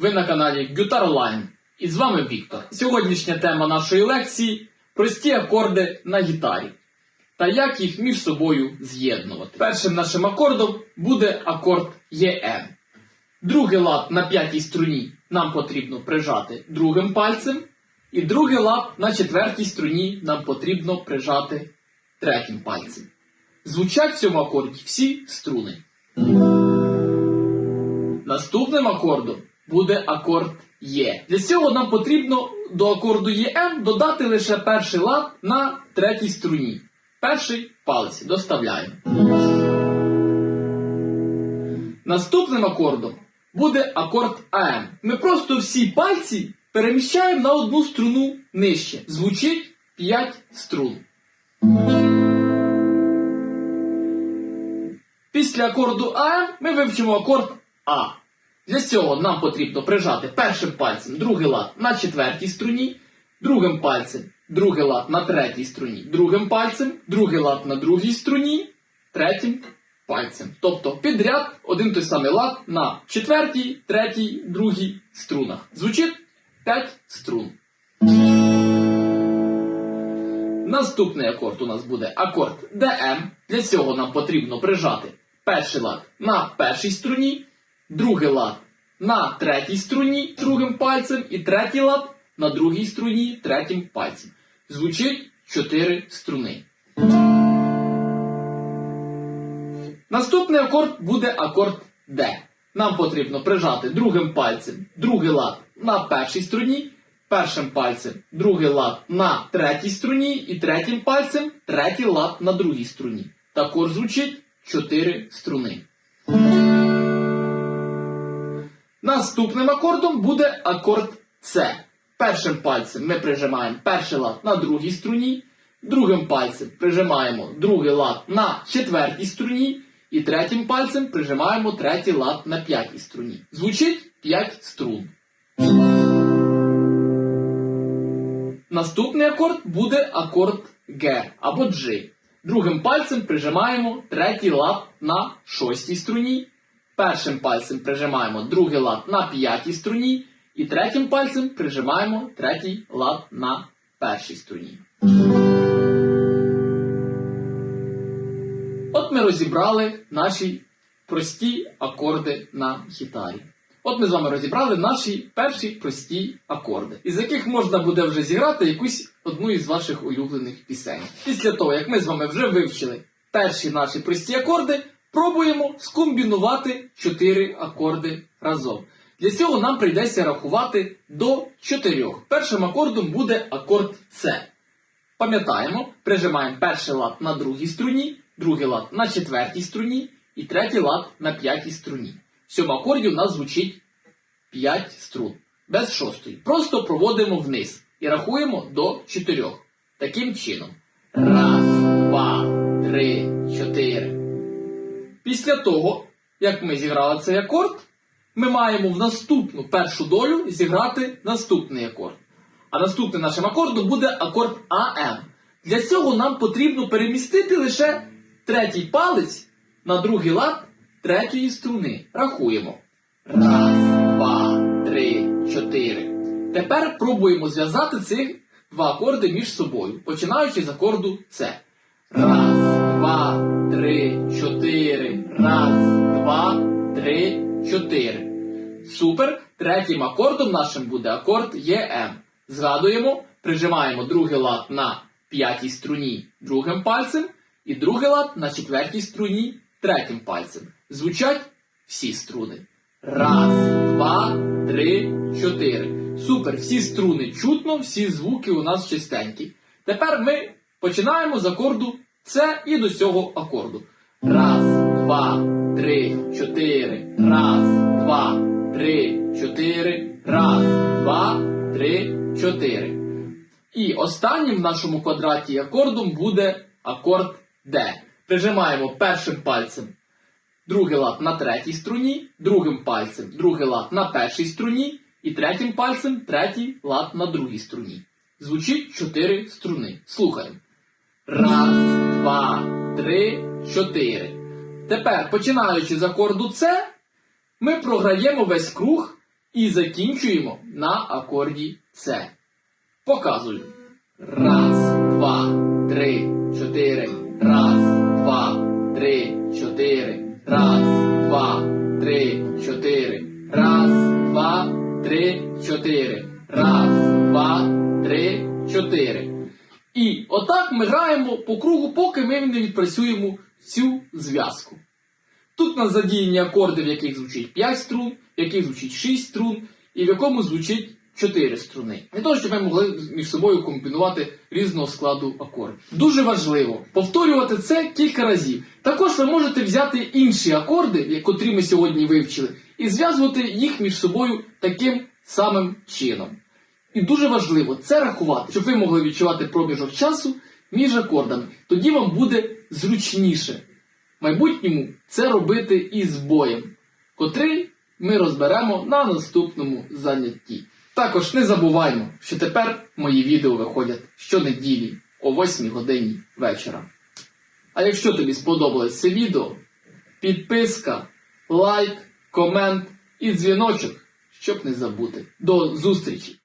Ви на каналі Guitar і з вами Віктор. Сьогоднішня тема нашої лекції прості акорди на гітарі та як їх між собою з'єднувати. Першим нашим акордом буде акорд ЄМ. Другий лад на п'ятій струні нам потрібно прижати другим пальцем, і другий лад на четвертій струні нам потрібно прижати третім пальцем. Звучать в цьому акорді всі струни. Наступним акордом буде акорд Є. Для цього нам потрібно до акорду ЄМ додати лише перший лад на третій струні. Перший палець доставляємо. Наступним акордом буде акорд АМ. Ми просто всі пальці переміщаємо на одну струну нижче. Звучить 5 струн. Після акорду АМ ми вивчимо акорд А. Для цього нам потрібно прижати першим пальцем другий лад на четвертій струні, другим пальцем другий лад на третій струні, другим пальцем, другий лад на другій струні, третім пальцем. Тобто підряд один той самий лад на четвертій, третій, другій струнах. Звучить 5 струн. Наступний акорд у нас буде акорд ДМ. Для цього нам потрібно прижати перший лад на першій струні, другий лад на третій струні другим пальцем і третій лад на другій струні третім пальцем. Звучить 4 струни. Наступний акорд буде акорд Д. Нам потрібно прижати другим пальцем другий лад на першій струні, першим пальцем другий лад на третій струні і третім пальцем третій лад на другій струні. Також звучить 4 струни. Наступним акордом буде акорд С. Першим пальцем ми прижимаємо перший лад на другій струні, другим пальцем прижимаємо другий лад на четвертій струні, і третім пальцем прижимаємо третій лад на п'ятій струні. Звучить 5 струн. Наступний акорд буде акорд Г або G. Другим пальцем прижимаємо третій лад на шостій струні. Першим пальцем прижимаємо другий лад на п'ятій струні. І третім пальцем прижимаємо третій лад на першій струні. От ми розібрали наші прості акорди на гітарі. От ми з вами розібрали наші перші прості акорди, із яких можна буде вже зіграти якусь одну із ваших улюблених пісень. Після того, як ми з вами вже вивчили перші наші прості акорди, пробуємо скомбінувати чотири акорди разом. Для цього нам прийдеться рахувати до чотирьох. Першим акордом буде акорд С. Пам'ятаємо, прижимаємо перший лад на другій струні, другий лад на четвертій струні і третій лад на п'ятій струні. В цьому акорді у нас звучить 5 струн. Без шостої. Просто проводимо вниз і рахуємо до чотирьох. Таким чином. Раз, два, три. Після того, як ми зіграли цей акорд, ми маємо в наступну першу долю зіграти наступний акорд. А наступним нашим акордом буде акорд АМ. Для цього нам потрібно перемістити лише третій палець на другий лад третьої струни. Рахуємо. Раз, два, три, чотири. Тепер пробуємо зв'язати цих два акорди між собою, починаючи з акорду С. Раз, два, три, 4. Супер. Третім акордом нашим буде акорд ЄМ. Згадуємо, прижимаємо другий лад на п'ятій струні другим пальцем і другий лад на четвертій струні третім пальцем. Звучать всі струни. Раз, два, три, чотири. Супер. Всі струни чутно, всі звуки у нас чистенькі. Тепер ми починаємо з акорду С і до цього акорду. Раз, два, три, чотири. Раз, два, три, чотири. Раз, два, три, чотири. І останнім в нашому квадраті акордом буде акорд Д. Прижимаємо першим пальцем другий лад на третій струні, другим пальцем другий лад на першій струні і третім пальцем третій лад на другій струні. Звучить чотири струни. Слухаємо. Раз, два, три, чотири. Тепер, починаючи з акорду С, ми програємо весь круг і закінчуємо на акорді С. Показую. Раз, два, три, чотири. Раз, два, три, чотири. Раз, два, три, чотири. Раз, два, три, чотири. Раз, два, три, чотири. І отак ми граємо по кругу, поки ми не відпрацюємо цю зв'язку. Тут нас задіяні акорди, в яких звучить 5 струн, в яких звучить 6 струн, і в якому звучить 4 струни. Для того, щоб ми могли між собою комбінувати різного складу акордів. Дуже важливо повторювати це кілька разів. Також ви можете взяти інші акорди, котрі ми сьогодні вивчили, і зв'язувати їх між собою таким самим чином. І дуже важливо це рахувати, щоб ви могли відчувати проміжок часу між акордами. Тоді вам буде зручніше в майбутньому це робити із боєм, котрий ми розберемо на наступному занятті. Також не забуваймо, що тепер мої відео виходять щонеділі о 8 годині вечора. А якщо тобі сподобалось це відео, підписка, лайк, комент і дзвіночок, щоб не забути. До зустрічі!